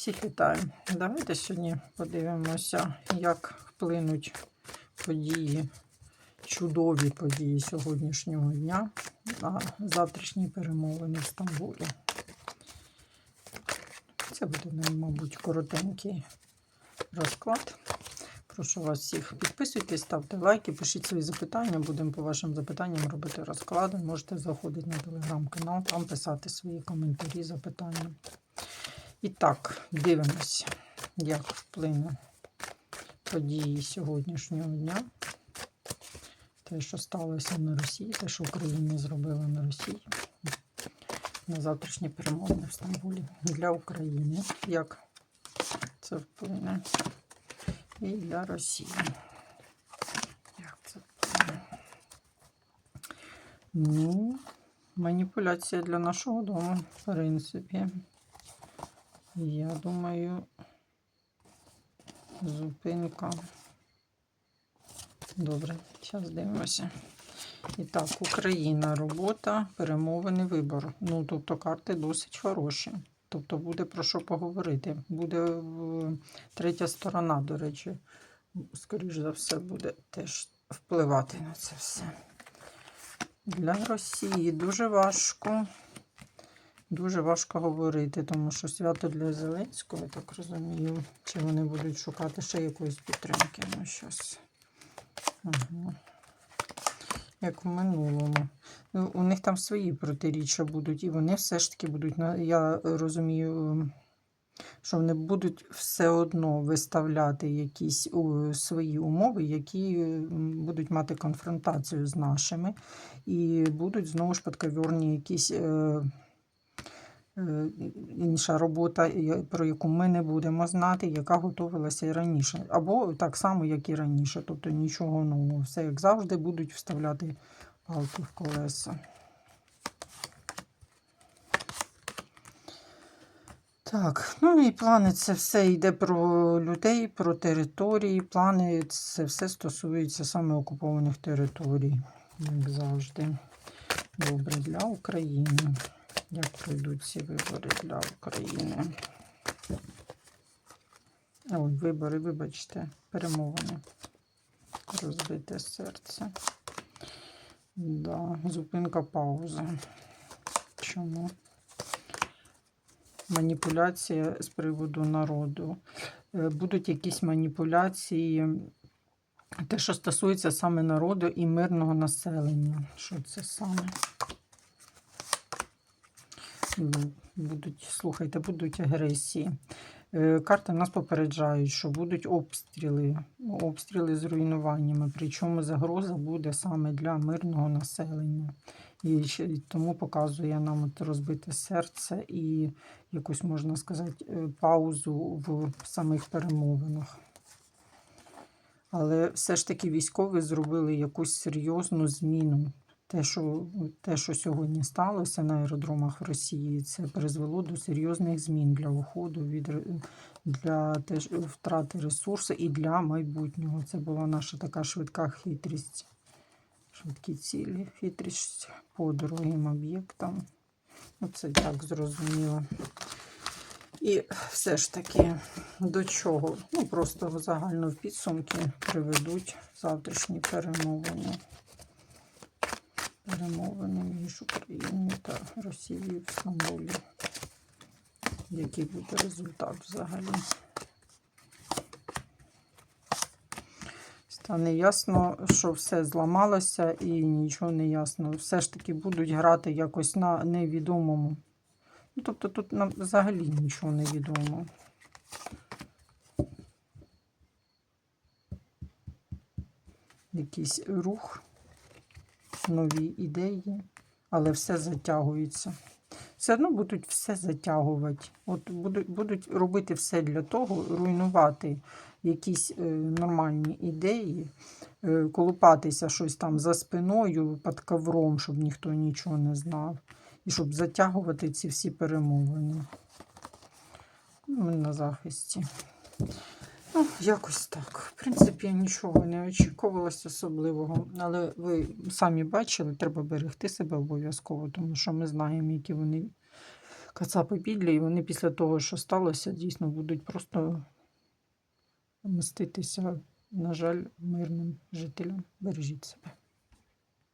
Всіх вітаю. Давайте сьогодні подивимося, як вплинуть події, чудові події сьогоднішнього дня на завтрашні перемовини в Стамбулі. Це буде, ну, мабуть, коротенький розклад. Прошу вас всіх підписуйтесь, ставте лайки, пишіть свої запитання. Будемо по вашим запитанням робити розклади. Можете заходити на телеграм-канал, там писати свої коментарі, запитання. І так, дивимося, як вплине події сьогоднішнього дня. Те, що сталося на Росії, те, що Україна зробила на Росії на завтрашні перемовини в Стамбулі для України. Як це вплине і для Росії. Як це вплине? Ну, маніпуляція для нашого дому, в принципі. Я думаю, зупинка. Добре, зараз дивимося. І так, Україна, робота, перемовини, вибор. Ну, тобто карти досить хороші. Тобто буде про що поговорити. Буде в- третя сторона, до речі, скоріш за все, буде теж впливати на це все. Для Росії дуже важко. Дуже важко говорити, тому що свято для Зеленського, я так розумію, чи вони будуть шукати ще якоїсь підтримки. Ну, щось. Ага. Як в минулому. Ну, у них там свої протиріччя будуть, і вони все ж таки будуть, я розумію, що вони будуть все одно виставляти якісь у, свої умови, які будуть мати конфронтацію з нашими, і будуть знову ж подковірні якісь. Е, е, інша робота, про яку ми не будемо знати, яка готувалася і раніше. Або так само, як і раніше. Тобто нічого нового. Все як завжди будуть вставляти палки в колеса. Так, ну і плани це все йде про людей, про території. Плани це все стосується саме окупованих територій, як завжди. Добре для України. Як пройдуть ці вибори для України? Ой, вибори, вибачте, перемовини. Розбите серце. Да, зупинка пауза. Чому? Маніпуляція з приводу народу. Е, Будуть якісь маніпуляції, те, що стосується саме народу і мирного населення. Що це саме? Будуть, слухайте, будуть агресії. Е, Карти нас попереджають, що будуть обстріли, обстріли з руйнуваннями. Причому загроза буде саме для мирного населення. І тому показує нам от розбите серце і якусь, можна сказати, е, паузу в самих перемовинах. Але все ж таки військові зробили якусь серйозну зміну. Те, що, те, що сьогодні сталося на аеродромах в Росії, це призвело до серйозних змін для уходу від для теж втрати ресурсу і для майбутнього. Це була наша така швидка хитрість. Швидкі цілі, хитрість по дорогим об'єктам. Ну, це так зрозуміло. І все ж таки до чого? Ну, просто загально в підсумки приведуть завтрашні перемовини. Перемовини між Україною та Росією в Стамбулі. Який буде результат взагалі? Стане ясно, що все зламалося і нічого не ясно. Все ж таки будуть грати якось на невідомому. Ну, тобто тут нам взагалі нічого не відомо. Якийсь рух, нові ідеї, але все затягується. Все одно будуть все затягувати. От будуть, будуть робити все для того, руйнувати якісь е, нормальні ідеї, е, колупатися щось там за спиною під ковром, щоб ніхто нічого не знав. І щоб затягувати ці всі перемовини. Ну, Ми на захисті. Ну, якось так. В принципі, нічого не очікувалося особливого. Але ви самі бачили, треба берегти себе обов'язково, тому що ми знаємо, які вони кацапи підлі, і вони після того, що сталося, дійсно будуть просто мститися, на жаль, мирним жителям. Бережіть себе.